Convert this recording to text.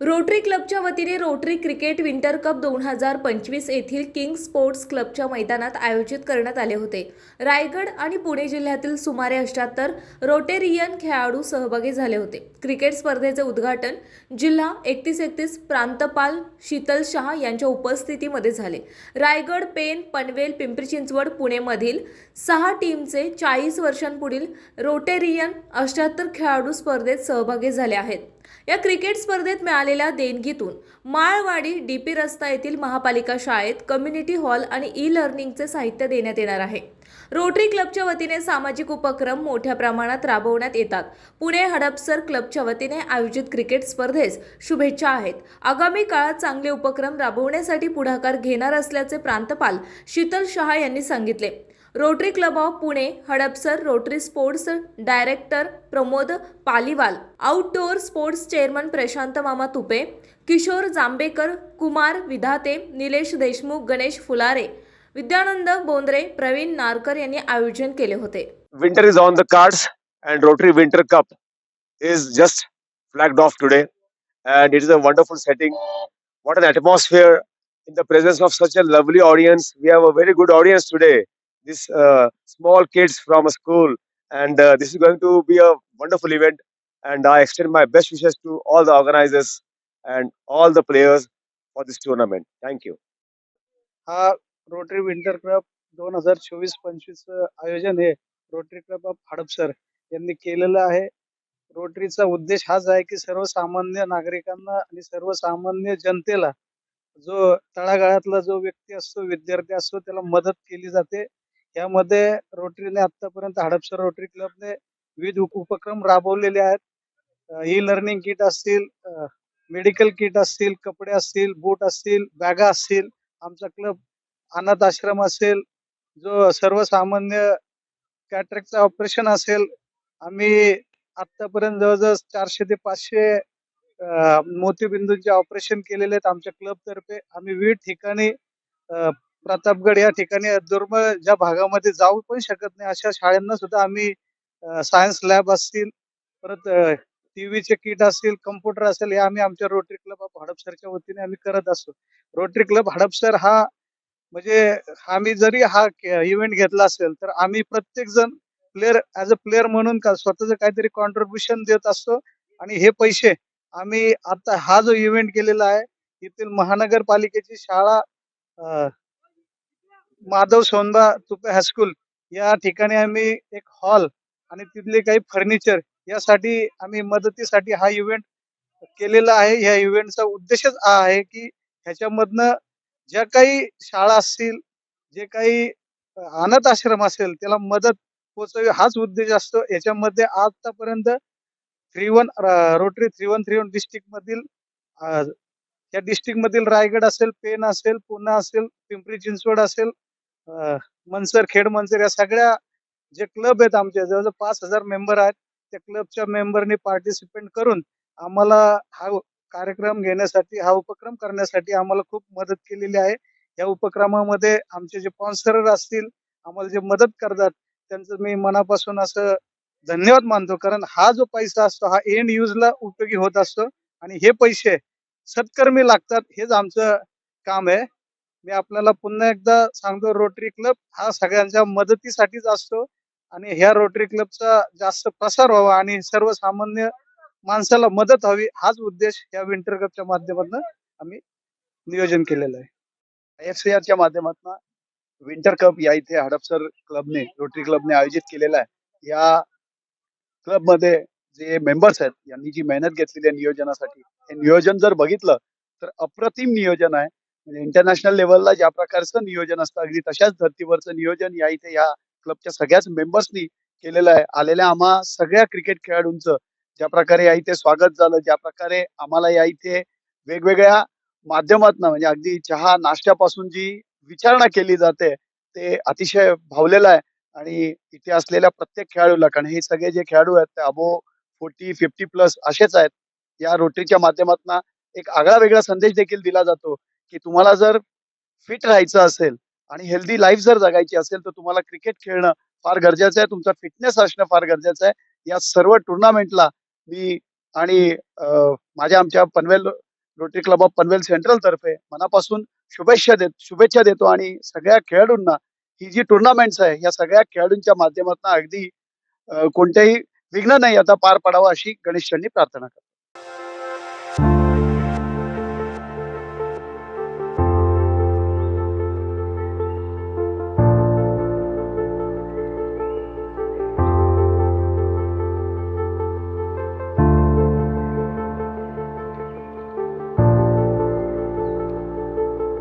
Rotary क्लबच्या वतीने rotary cricket winter cup दोन हजार पंचवीस येथील किंग स्पोर्ट्स क्लबच्या मैदानात आयोजित करण्यात आले होते. रायगड आणि पुणे जिल्ह्यातील सुमारे अठ्याहत्तर रोटेरियन खेळाडू सहभागी झाले होते. क्रिकेट स्पर्धेचे उद्घाटन जिल्हा एकतीस एकतीस प्रांतपाल शीतल शहा यांच्या उपस्थितीमध्ये झाले. रायगड पेन पनवेल पिंपरी चिंचवड पुणेमधील सहा टीमचे चाळीस वर्षांपुढील रोटेरियन अठ्याहत्तर खेळाडू स्पर्धेत सहभागी झाले आहेत. या क्रिकेट स्पर्धेत मिळालेल्या देणगीतून माळवाडी डीपी रस्ता येथील महापालिका शाळेत कम्युनिटी हॉल आणि ई लर्निंगचे साहित्य देण्यात येणार आहे. रोटरी क्लबच्या वतीने सामाजिक उपक्रम मोठ्या प्रमाणात राबवण्यात येतात. पुणे हडपसर क्लबच्या वतीने आयोजित क्रिकेट स्पर्धेस शुभेच्छा आहेत. आगामी काळात चांगले उपक्रम राबवण्यासाठी पुढाकार घेणार असल्याचे प्रांतपाल शीतल शहा यांनी सांगितले. Rotary Club of Pune Hadapsar Rotary sports director Pramod Paliwal outdoor sports chairman Prashant मामा तुपे किशोर जांबेकर कुमार विधाते निलेश देशमुख गणेश फुलारे विद्यानंद बोंद्रे प्रवीण नारकर यांनी आयोजन केले होते. Winter is on the card and Rotary winter cup is just flagged off today and it is a wonderful setting what an atmosphere in the presence of such a lovely audience we have a very good audience today this uh, small kids from a school and uh, this is going to be a wonderful event and I extend my best wishes to all the organizers and all the players for this tournament. Thank you. हा Rotary winter club दोन हजार चोवीस पंचवीस आयोजन हे rotary Club of Hadapsar यांनी केलेलं आहे रोटरीचा उद्देश हाच आहे की सर्वसामान्य नागरिकांना आणि सर्वसामान्य जनतेला जो तळागाळातला जो व्यक्ती असतो विद्यार्थी असतो त्याला मदत केली जाते यामध्ये रोटरीने आतापर्यंत हडपसर रोटरी क्लबने विविध उपक्रम राबवलेले आहेत. ई लर्निंग किट असतील मेडिकल किट असतील कपडे असतील बूट असतील बॅगा असतील आमचा क्लब अनाथ आश्रम असेल जो सर्वसामान्य कॅटरेक्टचं ऑपरेशन असेल आम्ही आतापर्यंत जवळजवळ चारशे ते पाचशे मोतीबिंदूंचे ऑपरेशन केलेले आहेत आमच्या क्लब तर्फे आम्ही विविध ठिकाणी प्रतापगड या ठिकाणी दुर्मळ ज्या भागामध्ये जाऊ पण शकत नाही अशा शाळांना सुद्धा आम्ही सायन्स लॅब असतील परत टीव्हीचे किट असतील कम्प्युटर असेल हे आम्ही आमच्या रोटरी क्लब ऑफ हडपसरच्या वतीने आम्ही करत असतो. रोटरी क्लब हडपसर हा म्हणजे आम्ही जरी हा इव्हेंट घेतला असेल तर आम्ही प्रत्येक जण प्लेअर ऍज अ प्लेअर म्हणून का स्वतःच काहीतरी कॉन्ट्रीब्युशन देत असतो. आणि हे पैसे आम्ही आता हा जो इव्हेंट केलेला आहे येथील महानगरपालिकेची शाळा माधव सोनबा तुपे हायस्कूल या ठिकाणी आम्ही एक हॉल आणि तिथले काही फर्निचर यासाठी आम्ही मदतीसाठी हा इव्हेंट केलेला आहे. ह्या इव्हेंटचा उद्देशच हा आहे की ह्याच्यामधनं ज्या काही शाळा असतील जे काही अनाथ आश्रम असेल त्याला मदत पोचवी हाच उद्देश असतो. याच्यामध्ये आतापर्यंत three one Rotary three one three one district मधील या डिस्ट्रिक्ट मधील रायगड असेल पेन असेल पुणे असेल पिंपरी चिंचवड असेल मनसर खेड मनसर या सगळ्या जे क्लब आहेत आमचे जवळजवळ पाच हजार मेंबर आहेत. त्या क्लबच्या मेंबरनी पार्टिसिपेट करून आम्हाला हा कार्यक्रम घेण्यासाठी हा उपक्रम करण्यासाठी आम्हाला खूप मदत केलेली आहे. या उपक्रमामध्ये आमचे जे स्पॉन्सर असतील आम्हाला जे मदत करतात त्यांचं मी मनापासून असं धन्यवाद मानतो. कारण हा जो पैसा असतो हा एंड यूजला उपयोगी होत असतो. आणि हे पैसे सत्कर्मी लागतात हेच आमचं काम आहे. मी आपल्याला पुन्हा एकदा सांगतो रोटरी क्लब हा सगळ्यांच्या मदतीसाठीच असतो आणि ह्या रोटरी क्लबचा जास्त प्रसार व्हावा आणि सर्वसामान्य माणसाला मदत हवी हाच उद्देश या विंटर कपच्या माध्यमातून आम्ही नियोजन केलेलं आहे. एफ सी च्या माध्यमातून विंटर कप या इथे हडपसर क्लबने रोटरी क्लबने आयोजित केलेला आहे. या क्लबमध्ये जे मेंबर्स आहेत यांनी जी मेहनत घेतलेली आहे नियोजनासाठी हे नियोजन जर बघितलं तर अप्रतिम नियोजन आहे. म्हणजे इंटरनॅशनल लेवलला ज्या प्रकारचं नियोजन असतं अगदी तशाच धर्तीवरचं नियोजन या इथे या क्लबच्या सगळ्याच मेंबर्सनी केलेलं आहे. आलेल्या आम्हा सगळ्या क्रिकेट खेळाडूंचं ज्या प्रकारे या इथे स्वागत झालं ज्या प्रकारे आम्हाला या इथे वेगवेगळ्या माध्यमातून म्हणजे अगदी चहा नाश्त्यापासून जी विचारणा केली जाते ते अतिशय भावलेलं आहे. आणि इथे असलेल्या प्रत्येक खेळाडूला कारण हे सगळे जे खेळाडू आहेत ते अबो फोर्टी फिफ्टी प्लस असेच आहेत या रोटरीच्या माध्यमातून एक आगळा वेगळा संदेश देखील दिला जातो. की तुम्हाला जर फिट राहायचं असेल आणि हेल्दी लाईफ जर जगायची असेल तर तुम्हाला क्रिकेट खेळणं फार गरजेचं आहे. तुमचा फिटनेस असणं फार गरजेचं आहे. या सर्व टुर्नामेंटला मी आणि माझ्या आमच्या Panvel Rotary Club of Panvel central तर्फे मनापासून शुभेच्छा देत शुभेच्छा देतो आणि सगळ्या खेळाडूंना ही जी टुर्नामेंट्स आहे या सगळ्या खेळाडूंच्या माध्यमातून अगदी कोणत्याही विघ्न नाही आता पार पडावं अशी गणेश प्रार्थना करतो.